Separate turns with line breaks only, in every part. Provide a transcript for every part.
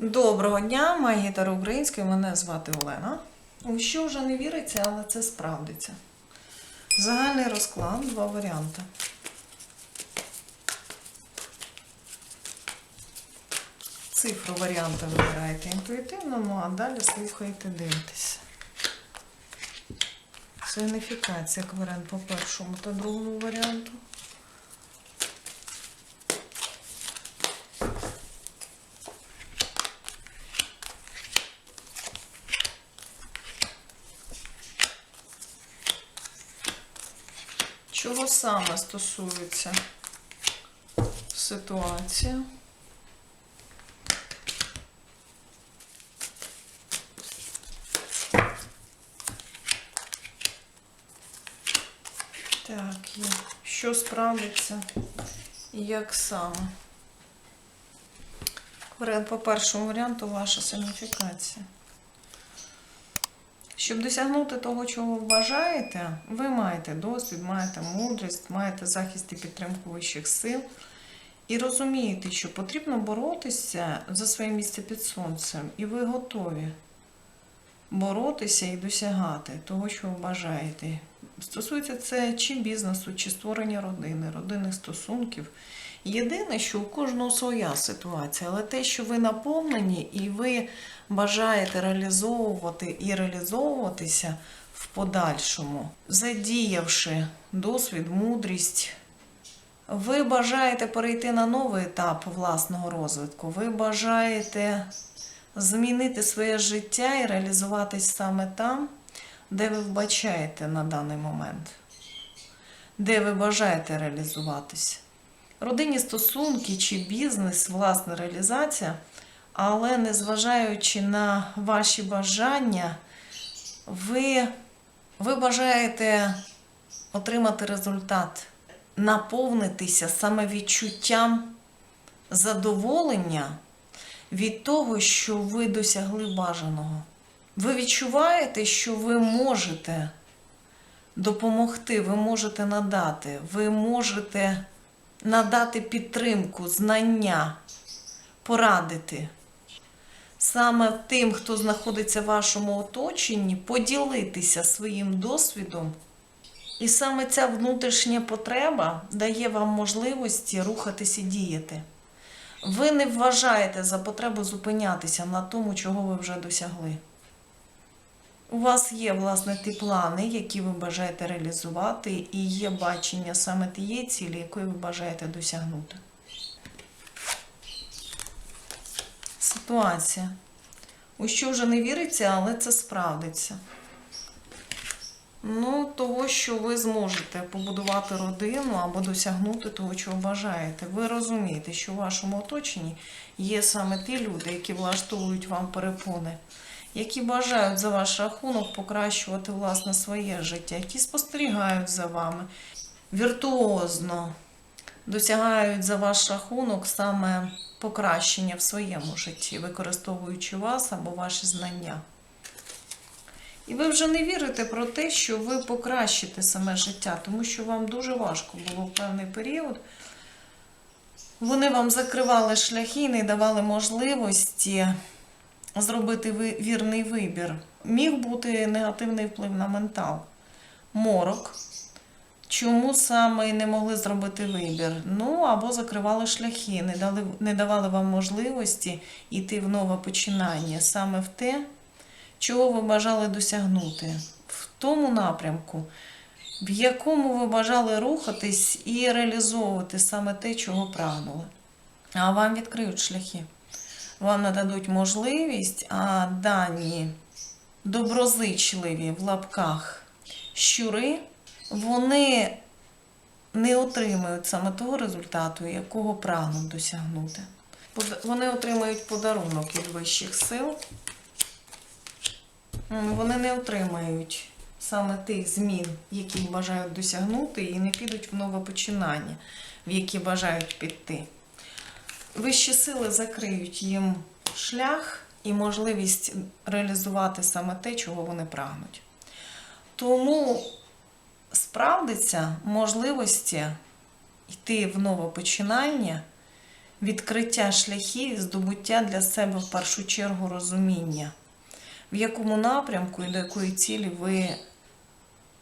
Доброго дня, магітар український, мене звати Олена. У що вже не віриться, але це справдиться. Загальний розклад, два варіанти. Цифру варіанти вибираєте інтуїтивно, ну а далі слухайте, дивитесь. Сигніфікація кварен по першому та другому варіанту. Чого саме стосується ситуація? Так, є. Що справиться і як саме? По першому варіанту ваша сигніфікація. Щоб досягнути того, чого ви бажаєте, ви маєте досвід, маєте мудрість, маєте захист і підтримку вищих сил. І розумієте, що потрібно боротися за своє місце під сонцем, і ви готові боротися і досягати того, що ви бажаєте. Стосується це чи бізнесу, чи створення родини, родинних стосунків. Єдине, що у кожного своя ситуація, але те, що ви наповнені і ви бажаєте реалізовувати і реалізовуватися в подальшому, задіявши досвід, мудрість, ви бажаєте перейти на новий етап власного розвитку. Ви бажаєте змінити своє життя і реалізуватись саме там, де ви вбачаєте на даний момент, де ви бажаєте реалізуватись. Родинні стосунки чи бізнес, власна реалізація, але незважаючи на ваші бажання, ви, ви бажаєте отримати результат, наповнитися саме відчуттям задоволення від того, що ви досягли бажаного. Ви відчуваєте, що ви можете допомогти, ви можете надати, ви можете надати підтримку, знання, порадити. Саме тим, хто знаходиться в вашому оточенні, поділитися своїм досвідом. І саме ця внутрішня потреба дає вам можливості рухатись і діяти. Ви не вважаєте за потребу зупинятися на тому, чого ви вже досягли. У вас є, власне, ті плани, які ви бажаєте реалізувати, і є бачення саме тієї цілі, якої ви бажаєте досягнути. Ситуація. У що вже не віриться, але це справдиться. Ну, того, що ви зможете побудувати родину або досягнути того, чого бажаєте. Ви розумієте, що в вашому оточенні є саме ті люди, які влаштовують вам перепони, які бажають за ваш рахунок покращувати власне своє життя, які спостерігають за вами віртуозно, досягають за ваш рахунок саме покращення в своєму житті, використовуючи вас або ваші знання. І ви вже не вірите про те, що ви покращите саме життя, тому що вам дуже важко було в певний період. Вони вам закривали шляхи і не давали можливості зробити вірний вибір. Міг бути негативний вплив на ментал. Морок. Чому саме не могли зробити вибір? Ну, або закривали шляхи, не, дали, не давали вам можливості йти в нове починання саме в те, чого ви бажали досягнути, в тому напрямку, в якому ви бажали рухатись і реалізовувати саме те, чого прагнули. А вам відкриють шляхи. Вам нададуть можливість, а дані доброзичливі в лапках щури, вони не отримають саме того результату, якого прагнуть досягнути. Вони отримають подарунок від вищих сил. Вони не отримають саме тих змін, які бажають досягнути, і не підуть в нове починання, в які бажають піти. Вищі сили закриють їм шлях і можливість реалізувати саме те, чого вони прагнуть. Тому справдиться можливості йти в нове починання відкриття шляхів здобуття для себе в першу чергу розуміння, в якому напрямку і до якої цілі ви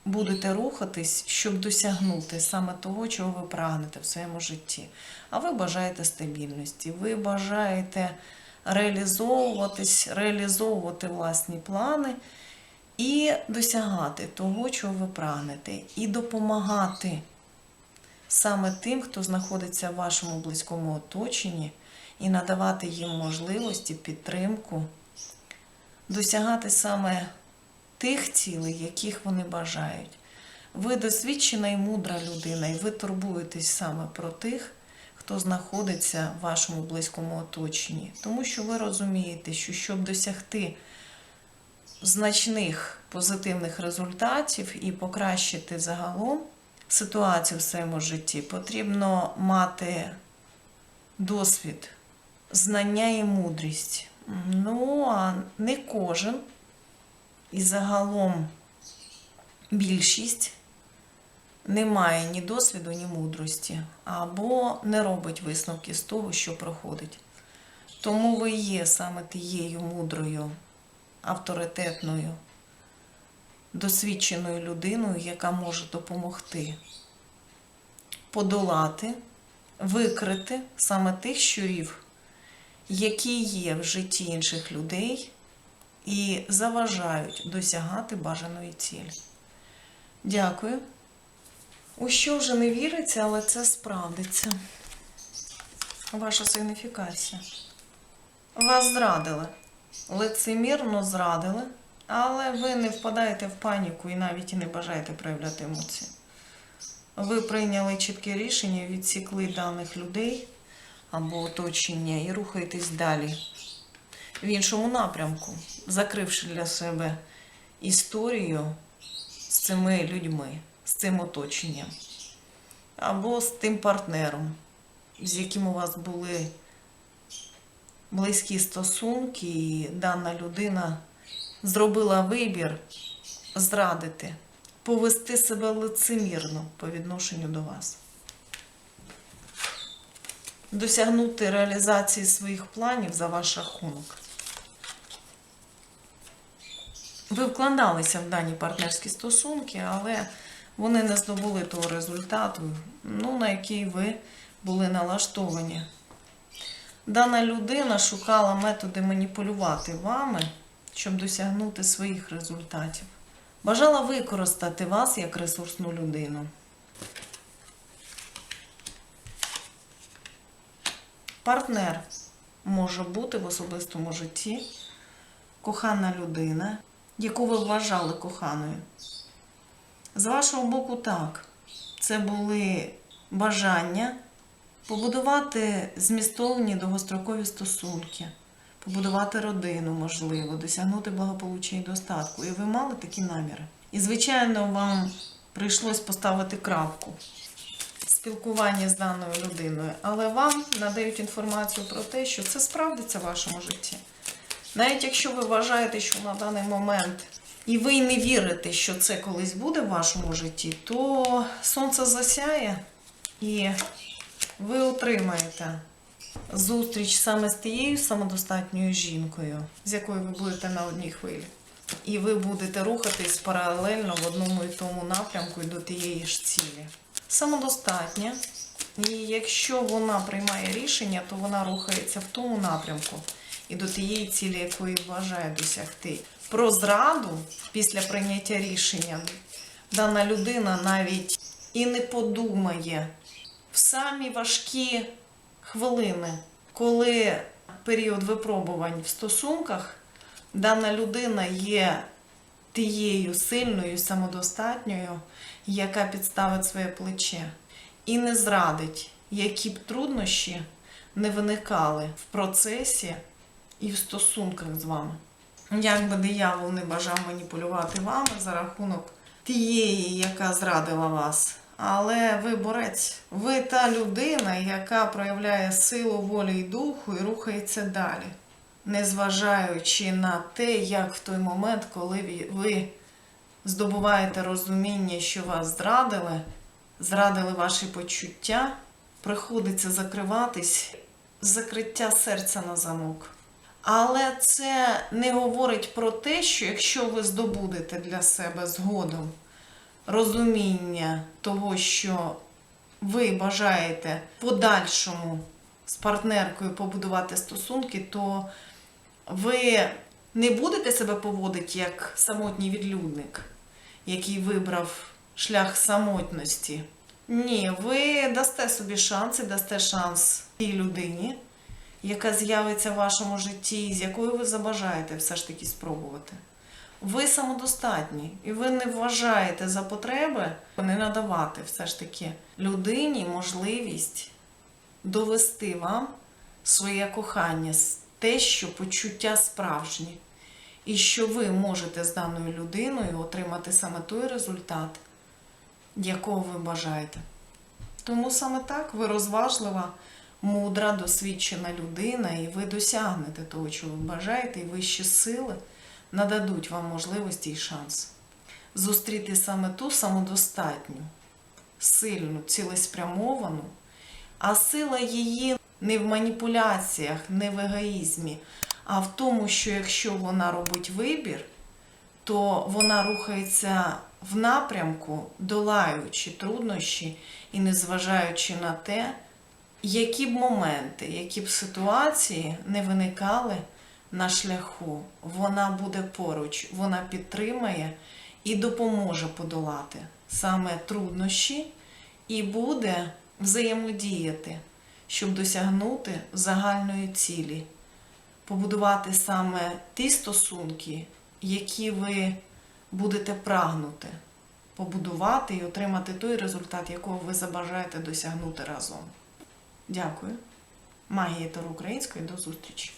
будете рухатись, щоб досягнути саме того, чого ви прагнете в своєму житті. А ви бажаєте стабільності, ви бажаєте реалізовуватись, реалізовувати власні плани і досягати того, чого ви прагнете, і допомагати саме тим, хто знаходиться в вашому близькому оточенні, і надавати їм можливості, підтримку, досягати саме тих цілей, яких вони бажають. Ви досвідчена і мудра людина, і ви турбуєтесь саме про тих, хто знаходиться в вашому близькому оточенні. Тому що ви розумієте, що щоб досягти значних позитивних результатів і покращити загалом ситуацію в своєму житті, потрібно мати досвід, знання і мудрість. Ну, а не кожен і загалом більшість не має ні досвіду, ні мудрості, або не робить висновки з того, що проходить. Тому ви є саме тією мудрою, авторитетною, досвідченою людиною, яка може допомогти подолати, викрити саме тих щурів, які є в житті інших людей і заважають досягати бажаної цілі. Дякую. У що вже не віриться, але це справдиться. Ваша сигніфікація. Вас зрадили. Лицемірно зрадили, але ви не впадаєте в паніку і навіть і не бажаєте проявляти емоції. Ви прийняли чітке рішення, відсікли даних людей або оточення і рухаєтесь далі в іншому напрямку, закривши для себе історію з цими людьми, з цим оточенням, або з тим партнером, з яким у вас були близькі стосунки, і дана людина зробила вибір зрадити, повести себе лицемірно по відношенню до вас. Досягнути реалізації своїх планів за ваш рахунок. Ви вкладалися в дані партнерські стосунки, але вони не здобули того результату, ну, на який ви були налаштовані. Дана людина шукала методи маніпулювати вами, щоб досягнути своїх результатів. Бажала використати вас як ресурсну людину. Партнер може бути в особистому житті кохана людина, яку ви вважали коханою. З вашого боку, так. Це були бажання побудувати змістовні довгострокові стосунки, побудувати родину, можливо, досягнути благополуччя і достатку. І ви мали такі наміри. І, звичайно, вам прийшлось поставити крапку в спілкуванні з даною людиною, але вам надають інформацію про те, що це справдиться в вашому житті. Навіть якщо ви вважаєте, що на даний момент і ви не вірите, що це колись буде в вашому житті, то сонце засяє і ви отримаєте зустріч саме з тією самодостатньою жінкою, з якою ви будете на одній хвилі. І ви будете рухатись паралельно в одному і тому напрямку і до тієї ж цілі. Самодостатня. І якщо вона приймає рішення, то вона рухається в тому напрямку і до тієї цілі, якої бажає досягти. Про зраду після прийняття рішення дана людина навіть і не подумає в самі важкі хвилини, коли період випробувань в стосунках, дана людина є тією сильною, самодостатньою, яка підставить своє плече і не зрадить, які б труднощі не виникали в процесі і в стосунках з вами. Як би диявол не бажав маніпулювати вами за рахунок тієї, яка зрадила вас. Але ви борець, ви та людина, яка проявляє силу волі і духу і рухається далі, незважаючи на те, як в той момент, коли ви- здобуваєте розуміння, що вас зрадили, зрадили ваші почуття, приходиться закриватись закриття серця на замок. Але це не говорить про те, що якщо ви здобудете для себе згодом розуміння того, що ви бажаєте подальшому з партнеркою побудувати стосунки, то ви не будете себе поводити як самотній відлюдник, який вибрав шлях самотності. Ні, ви дасте собі шанс і дасте шанс тій людині, яка з'явиться в вашому житті, з якою ви забажаєте все ж таки спробувати. Ви самодостатні, і ви не вважаєте за потреби не надавати все ж таки людині можливість довести вам своє кохання, те, що почуття справжні, і що ви можете з даною людиною отримати саме той результат, якого ви бажаєте. Тому саме так ви розважлива, мудра, досвідчена людина, і ви досягнете того, чого ви бажаєте, і вищі сили нададуть вам можливості і шанс зустріти саме ту самодостатню, сильну, цілеспрямовану, а сила її не в маніпуляціях, не в егоїзмі, а в тому, що якщо вона робить вибір, то вона рухається в напрямку, долаючи труднощі і незважаючи на те, які б моменти, які б ситуації не виникали на шляху, вона буде поруч, вона підтримає і допоможе подолати саме труднощі і буде взаємодіяти, щоб досягнути загальної цілі, побудувати саме ті стосунки, які ви будете прагнути побудувати і отримати той результат, якого ви забажаєте досягнути разом. Дякую. Магія Тору Української до зустрічі!